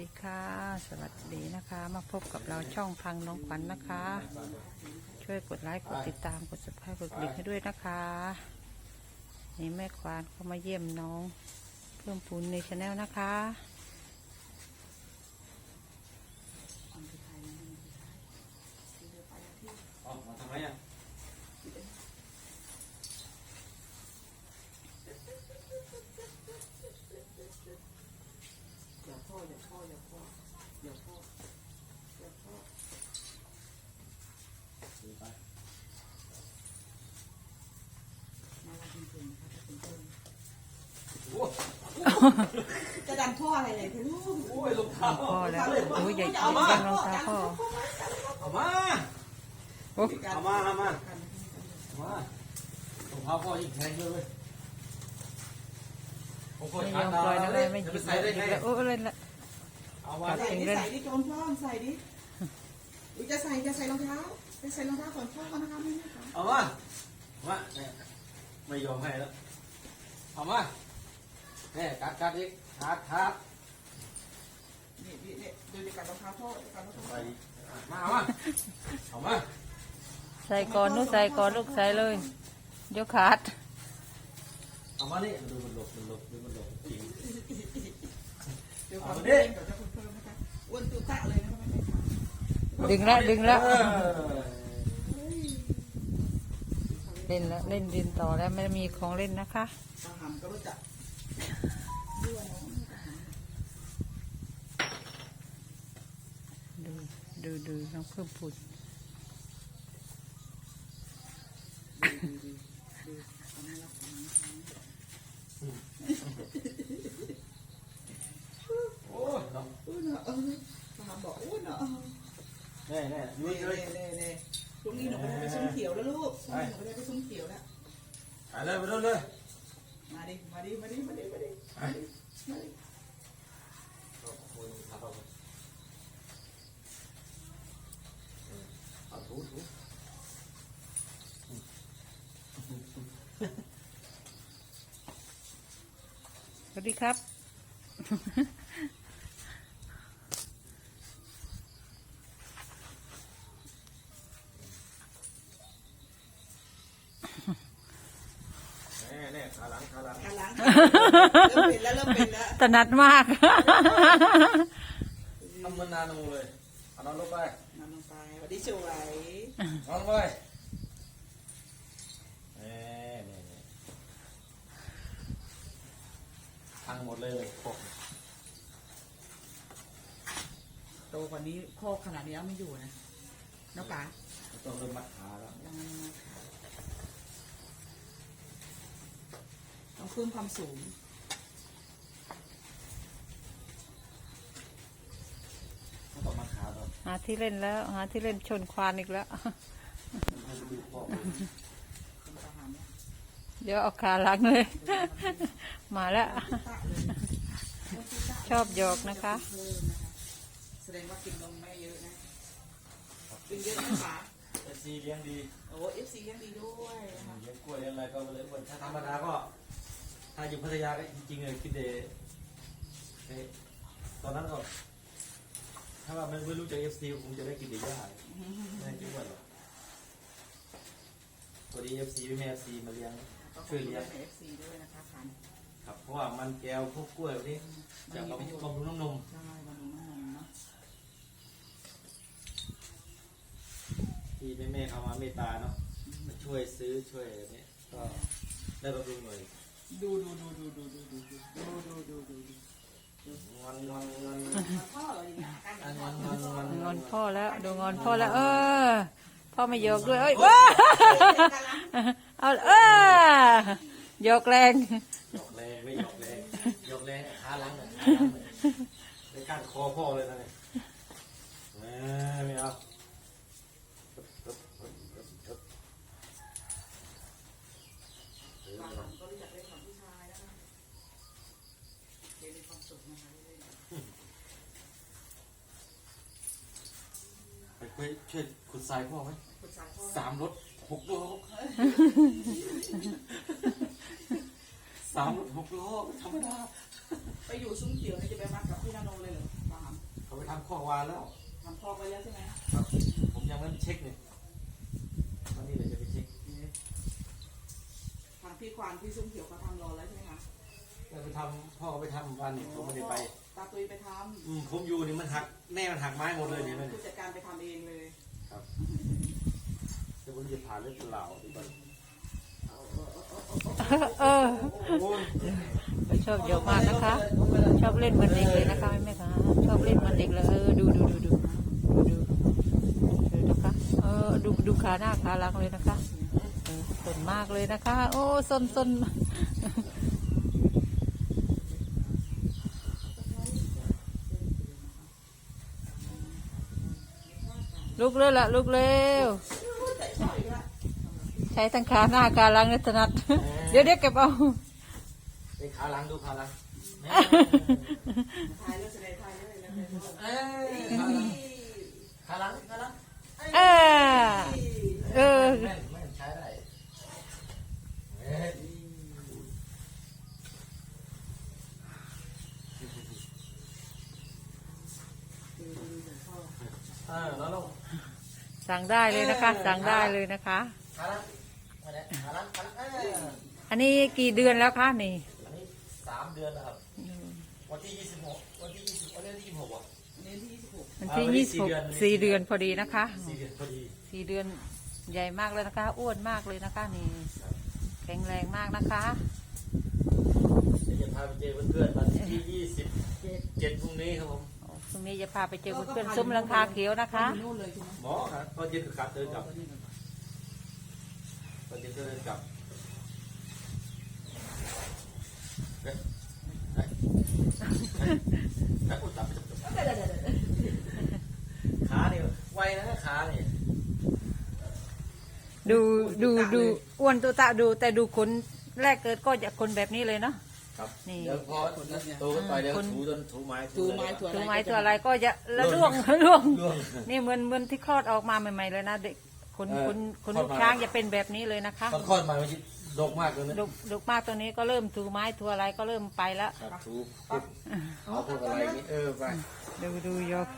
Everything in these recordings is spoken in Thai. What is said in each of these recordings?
ดีค่ะ สวัสดีนะคะ มาพบกับเราช่องพังน้องขวัญนะคะ ช่วยกดไลค์กดติดตามกด subscribe กดกระดิ่งให้ด้วยนะคะ นี่แม่ควานเข้ามาเยี่ยมน้อง เพิ่มพูนในชาแนลนะคะ ออกมาทำไมอะ อย่าพ่ออย่าพ่ออย่าพ่ออย่าพ่ออย่าพ่อ ดูไป มาลาจริงๆนะคะถ้าเป็นเพื่อน โอ้ย จะดันพ่ออะไรเลยคะลูกโอ้ยรองเท้าพ่อแล้วโอ้ยใหญ่จังรองเท้าพ่อเอามาโอ้เอามาเอามาเอามารองเท้าพ่อยิ่งแพงเลยเว้ยผมกดไม่ยขาอมดาปล่อยนะเลแม่ยไม่หจะยิไปบใส่ได้หยิไงบแล้วโอ้เล่นละเอามาใส่ดิใส่ดิโจนพ่อใส่ดิอุ๊ยจะใส่จะใส่รองเท้าจะใส่รองเท้าก่อนพ่อเขานะคะไม่ไม่ค่ะเอามาเอามาเนี่ยไม่ยอมให้แล้วเอามาเนี่ยกัดกัดอีกขาดขาดนี่นี่นี่ดูดิกัดรองเท้าพ่อกัดรองเท้าไปมาเอามาเอามาใส่ก่อนลูกใส่ก่อนลูกใส่เลยเดี๋ยวขาดเอามานี่ดูมันหลบมันหลบดูมันหลบจริง เดี๋ยวความเล่นกับเจ้าคุณเพิ่มนะคะอ้วนตุ๊ตะเลยนะคะแม่ค่ะดึงแล้วดึงแล้วเออเล่นแล้วเล่นดินต่อแล้วไม่มีของเล่นนะคะทหารก็รู้จัก ด้วยน้องทหารดูดูดูน้องเพิ่มพูนดูดูดูดูเอามารับเอามารับโอ้ยเนาะอุ้ยเนาะเออทหารบอกอุ้ยเนาะแน่แน่ยืเน่นเลยเน่เน่พรุ่งนี้หนูไปไปซุ้มเขียวแล้วลูกพรุ่งนี้หนูไปได้ไปซุ้มเขียวแล้วไปเลยไปเลย เลยมาดิ มาดิ มาดิ มาดิ มาดิไปมาดิเอาถูถูสวัสดีครับ แน่แน่ขาหลังขาหลัง การล้างเริ่มเป็นแล้วเริ่มเป็นแล้วถนัดมาก ทำมันนานลงเลยเอานอนลงไปนำลงไปสวัสดีสวยนอนลงไปแน่แน่แน่พังหมดเลยเลยพวกโตกว่านี้โคกขนาดนี้เอาไม่อยู่นะน้องป๋าต้องเริ่มมัดขาแล้ว ยัง ต้องเพิ่มความสูงต้องมัดขาแล้วหาที่เล่นแล้ว หาที่เล่นชนควานอีกแล้วให้ดูพ่อเป็นทหารเนี่ยเดี๋ยวเอาขาหลังเลย มาแล้ว ตะเลยชอบหยอกนะคะ เพิ่มนะคะ แสดงว่ากินนมแม่เยอะนะกินเยอะนะป๋าเอฟซีเลี้ยงดีโอ้เอฟซียังดีด้วยนะคะเลี้ยงกล้วยเลี้ยงอะไรก็เลยอ้วนถ้าธรรมดาก็ ถ้าอยู่พัทยาก็จริงๆเลยคิดเดย์เอ๊ะตอนนั้นก็ ถ้าว่ามันไม่รู้จักเอฟซีคงจะได้กินเดย์ย่าไม่ได้กินอ้วนหรอกพอดีเอฟซีแม่เอฟซีมาเลี้ยงช่วยเลี้ยงเอฟซีด้วยนะคะคันครับเพราะว่ามันแก้วพวกกล้วยพวกนี้จะบำรุงบำรุงน้ำนมใช่มาดูน้องนมเนาะที่แม่แม่ๆเขามาเมตตาเนาะมาช่วยซื้อช่วยอะไรเนี้ยก็ได้บำรุงหน่อย ดูดูดูดูดูดูดูดูดูดูดูดูดูงอนงอนงอนพ่อเหรออย่างอนงอนงอนพ่อแล้ว ดูงอนพ่อแล้ว เออ พ่อไม่โยกด้วยเอ้ยว้าเอาเออโยกแรงหยกแรงไม่หยกแรงหยกแรงขาลังเลยขาหลังเลยในการคอพ่อเลยนะเนี่ยไม่เอาเออ ก็รู้จักเล่นของผู้ชายนะคะเรียนมีความสุขนะคะเล่น ไปช่ว ยช่วยขุดทรายพ่อไหมผู้ชายพ่อสามรถหกล้อสามรถหกล้อไม่ธรรมดาไปอยู่ซุ้มเขียวนี่จะไปมัดกับพี่นาโนเลยเหรอปามทำข้อวานแล้วทำพอกไว้แล้วใช่ไหมครับผมยังไม่เช็คเนี่ยวันนี้เดี๋ยวจะไปเช็คทางพี่ควานพี่ซุ้มเขียวเขาทำรอแล้วใช่ไหมคะแล้วไปทำพ่อก็ไปทำวันนี้ผมไม่ได้ไป ตาตุยไปทอืมผมอยู่นี่มันหักแม่มันหักไม้หมดเลยเนี่ยำมันผู้จัดการไปทำเองเลยครับเดี๋ยวผมจะผ่านเรื่องเหล่าดีกว่าเออโอ้ยชอบโยกมากนะคะ ชอบเล่นเหมือนเด็กเลยนะคะแม่คะชอบเล่นเหมือนเด็กเลยเออดูดูดูดูดูดูดูนะคะเออดูดูขาหน้าขาหลังเลยนะคะเออสนมากเลยนะคะ โอ้สนสน ลุกเลยล่ะลุกเร็วใช้ทั้งขาหน้าขาหลังเลยถนัด เดี๋ยวเดี๋ยวเก็บเอาไปขาหลังดูขาหลังทายเรื่องแสดงทายเรื่องอะไรนะเอ้ยขาหลังขาหลังเออเออ แม่นแม่นใช้ได้เอ้ยเออแล้วลง สั่งได้เลยนะคะ สั่งได้เลยนะคะ ขาหลังมาเนี่ยขาหลังขาหลังเอ้ยอันนี้กี่เดือนแล้วคะนี่อันนี้สามเดือนนะครับ วันที่ยี่สิบหกวันที่ยี่สิบวันที่ยี่สิบหกอะเน้นที่26วันที่อ่าวันนี้ยี่สิบหกสี่สี่เดืเดืออนนพอดีนะคะสี่เดือนพอดีสี่เดือนใหญ่มากเลยนะคะ อ้วนมากเลยนะคะนี่แข็งแรงมากนะคะ เดี๋ยวจะพาไปเจอเพื่อนๆวันที่ยี่สิบเจ็ดพรุ่งนี้ครับผม พรุ่งนี้จะพาไปเจอเพื่อนๆซุ้มหลังคาเขียวนะคะอยู่นู่นเลยใช่ไหมหมอครับตอนเย็นก็ขับเดินกลับตอนเย็นก็เดินกลับเฮ้ยเฮ้ยเฮ้ยเฮ้ยอุ๊ยจับจับจับขาเนี่ยไวนะขาเนี่ย ดูดูดูอ้วนตัวตะดู แต่ดูขนแรกเกิดก็จะขนแบบนี้เลยเนาะ ครับนี่ เดี๋ยวพอโตขึ้นไปเดี๋ยวถูจนถูไม้ถูไม้ถูตัวไม้ตัวอะไรก็จะละล่วงล่วง ร่วง นี่เหมือนเหมือนที่คลอดออกมาใหม่ๆเลยนะเด็กขนเออขนขนคลอลูดกมา ช้างจะเป็นแบบนี้เลยนะคะตอนคลอดมามันจะดกมากเลยนะดกดกมากตัวนี้ก็เริ่มถูไม้ถูอะไรก็เริ่มไปแล้วครับถูพวกเขาพวกอะไรอย่างงี้เออไปดูดูยก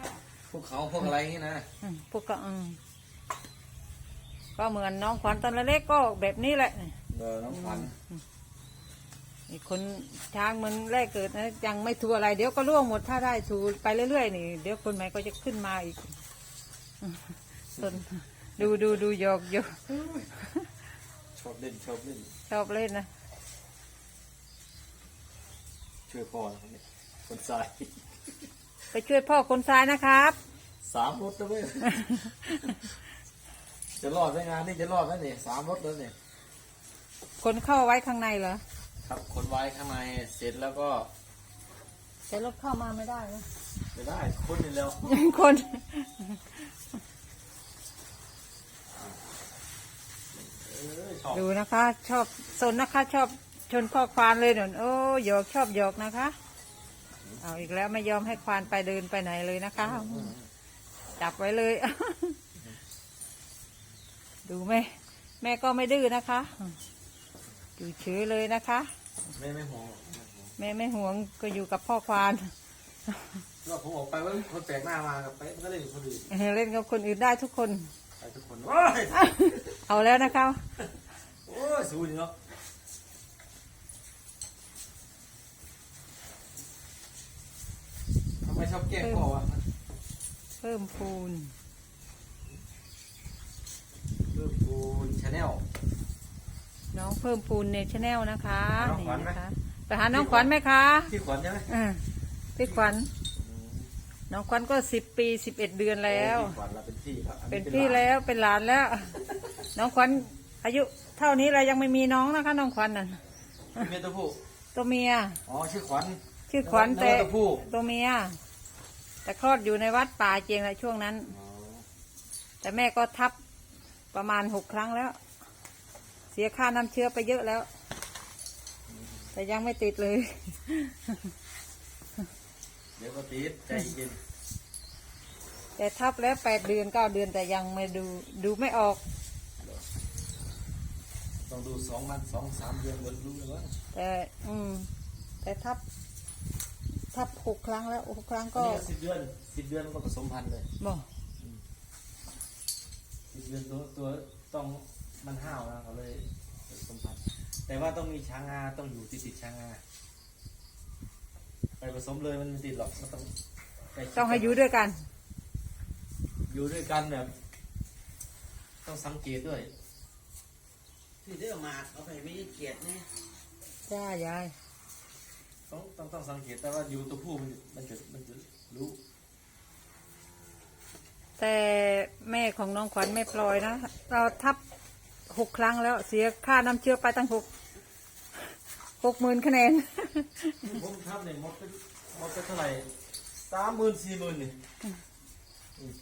พวกเขาพวกอะไรอย่างงี้นะอืมพวกก็อืมก็เหมือนน้องขวัญตอนเล็กๆก็แบบนี้แหละ เออน้องขวัญ นี่คนช้างมันแรกเกิดนะยังไม่ถูอะไร เดี๋ยวก็ร่วงหมดถ้าได้ถูไปเรื่อยๆนี่ เดี๋ยวคนใหม่ก็จะขึ้นมาอีกอืมส่วนดูดูดูยกยกชอบเล่นชอบเล่นชอบเล่นนะช่วยพ่อนะครับเนี่ยคนทรายไปช่วยพ่อคนซ้ายนะครับสามรถแล้วเว้ยจะรอดไหมงานนี่จะรอดไหมเนี่ยสามรถแล้วเนี่ยคนเข้าไว้ข้างในเหรอ ครับคนไว้ข้างในเสร็จแล้วก็แต่รถเข้ามาไม่ได้นะจะได้คนนี่แล้วคนเออชอบดูนะคะ ชอบสนนะคะ ชอบชนพ่อควานเลยหนุนโอ้หยอกชอบหยอกนะคะ เอาอีกแล้วไม่ยอมให้ควานไปเดินไปไหนเลยนะคะ จับไว้เลย ดูแม่แม่ก็ไม่ดื้อนะคะอยู่เฉยเลยนะคะ ไม่ไม่ห่วงหรอกไม่ห่วงแม่ไม่ห่วงก็อยู่กับพ่อควานก็ผมออกไปว่าคนแปลกหน้ามากับไปมันก็เล่นกับคนอื่นเล่นกับคนอื่นได้ทุกคน ไปทุกคนโอ้ยเอาแล้วนะคะโอ้ยสู้ดีเนาะทำไมชอบแกล้งพ่อวะเพิ่มพูนเพิ่มพูนชาแนล น้องเพิ่มพูนในชาแนลนะคะน้องนี่ขวัญไหมนะคะไปหาน้องขวัญไหมคะพี่ขวัญใช่ไหมเออพี่ขวัญน้องขวัญก็สิบปีสิบเอ็ดเดือนแล้วพี่ขวัญเราเป็นพี่ครับอัเป็นหาพี่แล้วเป็นหลานแล้ว น้องขวัญอายุเท่านี้เรายังไม่มีน้องนะคะ น้องขวัญน่ะเมียตัวผู้ตัวเมีย อ๋อชื่อขวัญชื่อขวัญนึกแต่ว่าตัวผู้ตัวเมีย แต่คลอดอยู่ในวัดป่าเจียงในช่วงนั้น อ๋อแต่แม่ก็ทับประมาณหกครั้งแล้ว เสียค่าน้ำเชื้อไปเยอะแล้ว แต่ยังไม่ติดเลย เดี๋ยวก็ติดใจเย็นแต่ทับแล้วแปดเดือนเก้าเดือนแต่ยังไม่ดูดูไม่ออก ต้องดูสองวันสองสามเดือนบนรู้เลยว่าแต่อืม แต่ทับ ทับหกครั้งแล้วหกครั้งก็ก็สิบเดือนสิบเดือนมันก็ผสมพันธุ์เลยบอกสิบเดือนตัวตัวต้อง มันห้าวนะเขาเลยผสมพันธุ์แต่ว่าต้องมีช้างงาต้องอยู่ติดติดช้างงาไปผสมเลยมันไม่ติดหรอกมันต้องใกล้ชิดต้องให้อยู่ด้วยกัน อยู่ด้วยกันแบบ ต้องสังเกตด้วยถือได้ออกมาเอาไปไม่ได้เกลียดแน่จ้ายาย ต้องต้องต้องสังเกตแต่ว่าอยู่ตัวผู้มันมันจะมันจะรู้แต่แม่ของน้องขวัญไม่ปล่อยนะ เราทับ หกครั้งแล้วเสียค่าน้ำเชื้อไปตั้งหกหกหมื่นคะแนน ผมทำเนี่ยมดเป็นมดเป็นเท่าไหร่สามหมื่นสี่หมื่นนี่อืม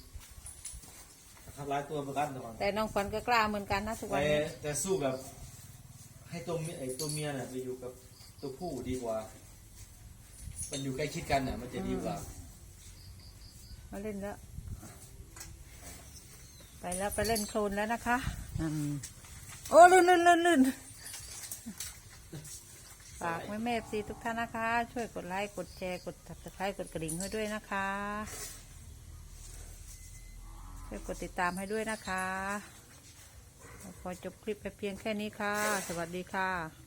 ทำลายตัวประกันก่อนแต่น้องขวัญก็กล้าเหมือนกันนะทุกวัแต่นนี้ แต่สู้แบบให้ตัวเมียไอ้ตัวเมียเนี่ยไปอยู่กับตัวผู้ดีกว่า มันอยู่ใกล้ชิดกันเนี่ยมันจะดีกว่า มาเล่นแล้ว ไปแล้วไปเล่นโคลนแล้วนะคะ อืม โอ้ลื่นลื่นลื่นลื่นฝากแม่แม่ซีทุกท่านนะคะ ช่วยกดไลค์กดแชร์กดติดตามกดกระดิ่งให้ด้วยนะคะช่วยกดติดตามให้ด้วยนะคะขอจบคลิปไปเพียงแค่นี้ค่ะ สวัสดีค่ะ